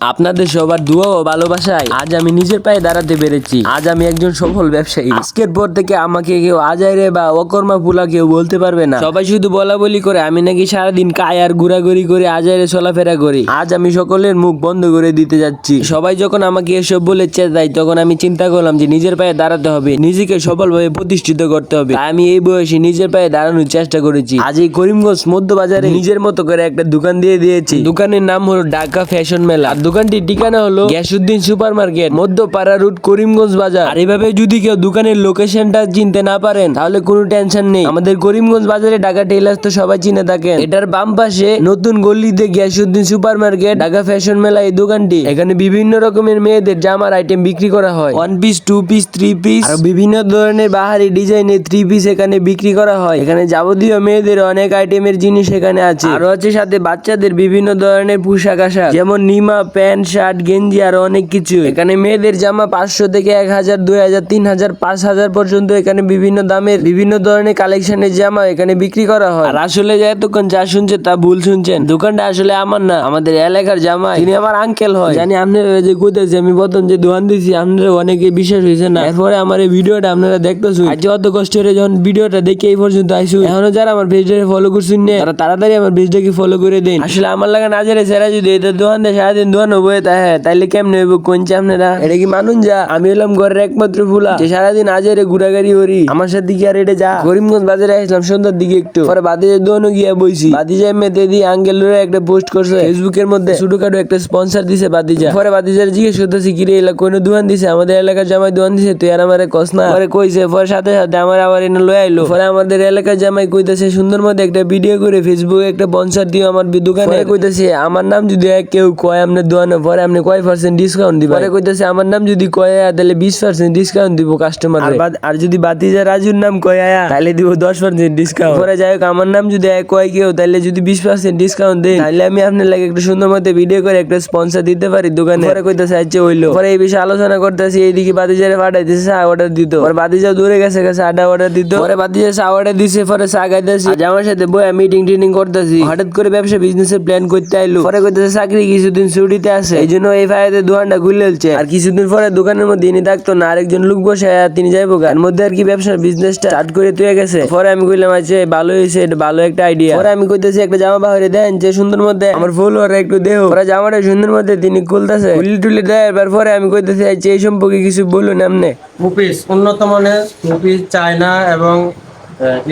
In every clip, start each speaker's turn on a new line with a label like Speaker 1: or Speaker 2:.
Speaker 1: আপনাদের সবার দোয়া ও ভালোবাসায় আজ আমি নিজের পায়ে দাঁড়াতে পেরেছি। আজ আমি একজন সফল ব্যবসায়ী। আজকের পর থেকে আমাকে কেউ আজাইরে বা অকর্মা পুলা কেউ বলতে পারবে না। সবাই শুধু বলা বলি করে, আমি নাকি সারাদিন কায়ার ঘোরাঘুরি করে আজাইরে চলাফেরা করি। আজ আমি সকলের মুখ বন্ধ করে দিতে যাচ্ছি। সবাই যখন আমাকে এসব বলে চেতাই তখন আমি চিন্তা করলাম যে নিজের পায়ে দাঁড়াতে হবে। নিজেকে সফলভাবে প্রতিষ্ঠিত করতে হবে। আমি এই বয়সে নিজের পায়ে দাঁড়ানোর চেষ্টা করেছি। আজ এই করিমগঞ্জ মধ্য বাজারে নিজের মতো করে একটা দোকান দিয়ে দিয়েছি। দোকানের নাম হলো ঢাকা ফ্যাশন মেলা। আর দোকানটির ঠিকানা হলো Gyasuddin super market Madhyapara route, Karimganj বাজার। আর এভাবে যদি কেউ দোকানের লোকেশনটা চিনতে না পারেন, তাহলে কোনো টেনশন নেই। আমাদের করিমগঞ্জ বাজারে ঢাকা টেইলার্স তো সবাই চিনে থাকেন। এটার বাম পাশে নতুন গল্লিতে Gyasuddin super market Dhaka fashion মেলা এই দোকানটি। এখানে বিভিন্ন রকমের মেয়েদের জামার আইটেম বিক্রি করা হয়। One piece two piece three piece আর বিভিন্ন ধরনের বাহারি ডিজাইনের থ্রি পিস এখানে বিক্রি করা হয়। এখানে যাবতীয় মেয়েদের অনেক আইটেমের জিনিস এখানে আছে। আর হচ্ছে সাথে বাচ্চাদের বিভিন্ন ধরনের পোশাক আশাক, যেমন নিমা প্যান্ট, শার্ট, গেঞ্জি আর অনেক কিছু। এখানে মেয়েদের জামা পাঁচশো থেকে এক হাজার, দুই হাজার, তিন হাজার, পাঁচ হাজার পর্যন্ত এখানে বিভিন্ন দামের, বিভিন্ন ধরনের কালেকশনের জামা এখানে বিক্রি করা হয়। আর আসলে যে এতক্ষণ যা শুনছে তা ভুল শুনছেন। দোকানটা আসলে আমার না, আমাদের এলাকার জামা। তিনি আমার আঙ্কেল হয়, জানি আপনারা যে কোথায় আমি প্রথম যে দোকান দিয়েছি আপনারা অনেকে বিশ্বাস হয়েছে না। এরপরে আমার এই ভিডিওটা আপনারা দেখতেছুন। আজ অত কষ্ট করে যখন ভিডিওটা দেখে এই পর্যন্ত আইসু এখনও যারা আমার পেজটাকে ফলো করছেন তারা তাড়াতাড়ি আমার পেজটাকে ফলো করে দেন। আসলে আমার লাগা না জানে সেরা যদি এটা দোকান দেয়, সারাদিন দোকান হব তা হ্যাঁ তাইলে কেমনে হইব কোনছে আপনারা? এটা কি মানুন যা? আমি হলাম ঘরের একমাত্র ফুলা। যে সারাদিন আজেরে ঘুরাঘুরি করি। আমার সাথে কি আর এটা যা? করিমগঞ্জ বাজারে আসলাম সন্ধ্যার দিকে একটু। পরে বাদিজের দোকানে গিয়ে বইছি। বাদিজা মেতে দিয়ে আঙ্গেল একটা পোস্ট করছে। ফেসবুকের মধ্যে ছোটখাটো একটা স্পন্সর দিছে বাদিজা পরে বাদিজার জিজ্ঞেস করতেছি কিরে এলা কোন দোকান দিছে? আমাদের এলাকার জামাই দোকান দিছে তুই আর আমারে কস না? পরে কইছে পরে সাথে সাথে আমার আবার এনে লয়ে আইলো। পরে আমাদের এলাকার জামাই কইতেছে সুন্দর মধ্যে একটা ভিডিও করে ফেসবুকে একটা স্পন্সর দিও আমার দোকানে। কইতেছে আমার নাম যদি কেউ কয় আপনার দোকানে পরে আপনি কয় পার্সেন্ট ডিসকাউন্ট দিবেন? পরে কইতেছে আমার নাম যদি কয় আয়া, তাহলে বিশ পার্সেন্ট ডিসকাউন্ট দিব কাস্টমার আর যদি বাতিজা রাজুর নাম কয় আয়া, তাহলে দিব দশ পার্সেন্ট ডিসকাউন্ট পরে যাই হোক আমার নাম যদি কয় কেউ তাহলে যদি বিশ পার্সেন্ট ডিসকাউন্ট দেন। তাহলে আমি আপনার লাগে একটা সুন্দর মতো ভিডিও করে একটা স্পন্সর দিতে পারি দোকানে। পরে কইতেছে আচ্ছা হইল। পরে এই বিষয়ে আলোচনা করতেছি এইদিকে বাতিজারে পাঠাইতেছে চা অর্ডার দিত। পরে বাতিজা দূরে গেছে গেছে আড্ডা অর্ডার দিত। পরে বাতিজা চা অর্ডার দিছে পরে চা খাইতেছি। আজ আমার সাথে বইয়া মিটিং টিটিং করতেছি। হঠাৎ করে ব্যবসা বিজনেসের প্ল্যান করতে আইলো। পরে কইতেছে চাকরি কিছুদিন ছুটিতে আছে। এই জন্য এই ফায়াতে দোকানটা খুলে ফেলছে। আর কিছুদিন পরে দোকানের মধ্যে ইনি থাকতো না, আরেকজন লোক বসে তিনি যাইবো এর মধ্যে আর কি ব্যবসার বিজনেসটা স্টার্ট করে তুই গেছে। পরে আমি কইলাম আচ্ছা ভালো হয়েছে এটা ভালো একটা আইডিয়া পরে আমি কইতেছি, একটা জামা বাহিরে দেন, যে সুন্দর মধ্যে আমার ফলোয়ার একটু দেহ পরে জামাটা সুন্দর মধ্যে তিনি খুলতেছে। খুলি টুলি দেয় পরে আমি কইতেছি আচ্ছা এই সম্পর্কে কিছু বলুন এমনি।
Speaker 2: টু পিস উন্নত মানের মুপিস চায়না এবং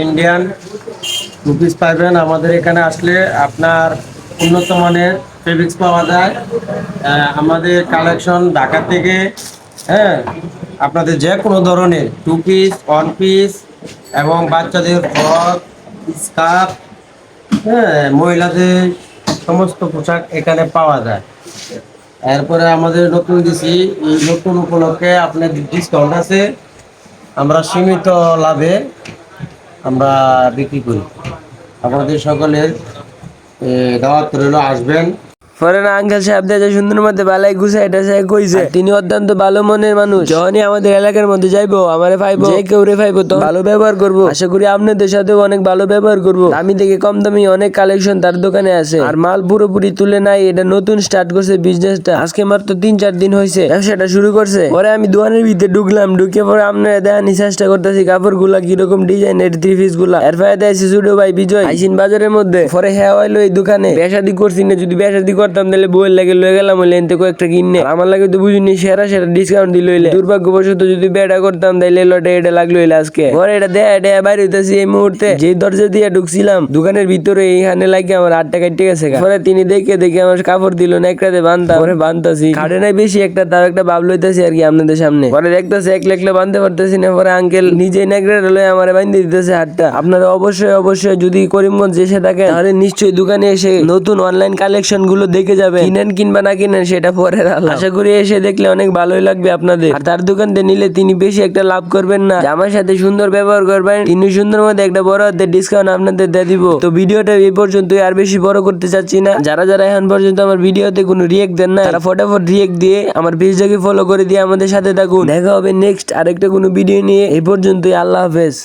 Speaker 2: ইন্ডিয়ান টু পিস পাইবেন আমাদের এখানে আসলে আপনার উন্নত মানের ফেব্রিক্স পাওয়া যায়। আমাদের কালেকশন ঢাকা থেকে হ্যাঁ আপনাদের যে কোনো ধরনের টু পিস ওয়ান পিস এবং বাচ্চাদের ফ্রক স্কার্ফ হ্যাঁ মহিলাদের সমস্ত পোশাক এখানে পাওয়া যায়। এরপরে আমাদের নতুন দিছি, এই নতুন উপলক্ষে আপনার ডিসকাউন্ট আছে। আমরা সীমিত লাভে আমরা বিক্রি করি। আপনাদের সকলের দাওয়াত রইল, আসবেন।
Speaker 1: পরে আঙ্কেল সাহেব দেখে সুন্দর মধ্যে বালাই গুছাই টাছাই কইছে। তিনি অত্যন্ত ভালো মনের মানুষ। যখনই আমাদের এলাকার মধ্যে যাইবো আমারে পাইবো যে কেউ রে পাইবো তো ভালো ব্যবহার করব। আশা করি আপনাদের সাথেও অনেক ভালো ব্যবহার করব। দামি থেকে কম দামি অনেক কালেকশন তার দোকানে আছে। আর মাল পুরোপুরি তুলে নাই এটা নতুন স্টার্ট করছে বিজনেসটা আজকে মাত্র তিন চার দিন হয়েছে ব্যবসাটা শুরু করছে। পরে আমি দোকানের ভিতরে ঢুকলাম ঢুকে পরে আপনারা দেখানি চেষ্টা করতেছি কাপড়গুলা কীরকম ডিজাইনের থ্রি পিসগুলা। এর ফায়দা আছে সুডো ভাই বিজয়। আইসিন বাজারের মধ্যে। পরে হ্যাঁ হইল এই দোকানে। বেসাদি করছি না যদি বেসাদি করতাম, তাহলে বইয়ের লাগে লয়ে গেলাম হইলে এনতে কয়েকটা কিনে। আমার লাগে তো বুঝিনি, সেরা সেরা ডিসকাউন্ট দিল হইলে। দুর্ভাগ্যবশত যদি বেটা করতাম, তাইলে লটে এটা লাগল হইলে আজকে। পরে এটা দেয়া, এটা বাইরে হইতেছি এই মুহূর্তে। যে দরজা দিয়ে ঢুকছিলাম, দোকানের ভিতরে এইখানে লাগে আমার আটটা কাটতে গেছে গা। পরে তিনি দেখে দেখে আমার কাপড় দিল না একটা বান্ধা পরে বান্ধতাছি খাটে নাই বেশি একটা, তার একটা বাব লইতেছি আর কি আপনাদের সামনে। পরে দেখতেছি এক লেখলে বাঁধতে পারতেছি না, পরে আঙ্কেল নিজে নেকড়ে লয়ে আমার বাঁধতে দিতেছে হাতটা। আপনারা অবশ্যই অবশ্যই যদি করিমগঞ্জ এসে থাকেন, তাহলে নিশ্চয়ই দোকানে এসে নতুন অনলাইন কালেকশনগুলো দেখে যাবে কিনেন কিংবা না কিনেন সেটা পরের আলাদা আশা করি এসে দেখলে অনেক ভালোই লাগবে আপনাদের। আর তার দোকান থেকে নিলে তিনি বেশি একটা লাভ করবেন না। আমার সাথে সুন্দর ব্যবহার করবেন তিনি সুন্দর মধ্যে একটা বড় হাতের ডিসকাউন্ট আপনাদের দিয়ে দিব। তো ভিডিওটা এই পর্যন্ত আর বেশি বড় করতে চাচ্ছি না। যারা যারা এখন পর্যন্ত আমার ভিডিওতে কোনো রিয়েক্ট দেন না তারা ফটাফট রিয়েক্ট দিয়ে আমার পেজটাকে ফলো করে দিয়ে আমাদের সাথে থাকুন। দেখা হবে নেক্সট আরেকটা কোনো ভিডিও নিয়ে। এ পর্যন্তই আল্লাহ হাফেজ।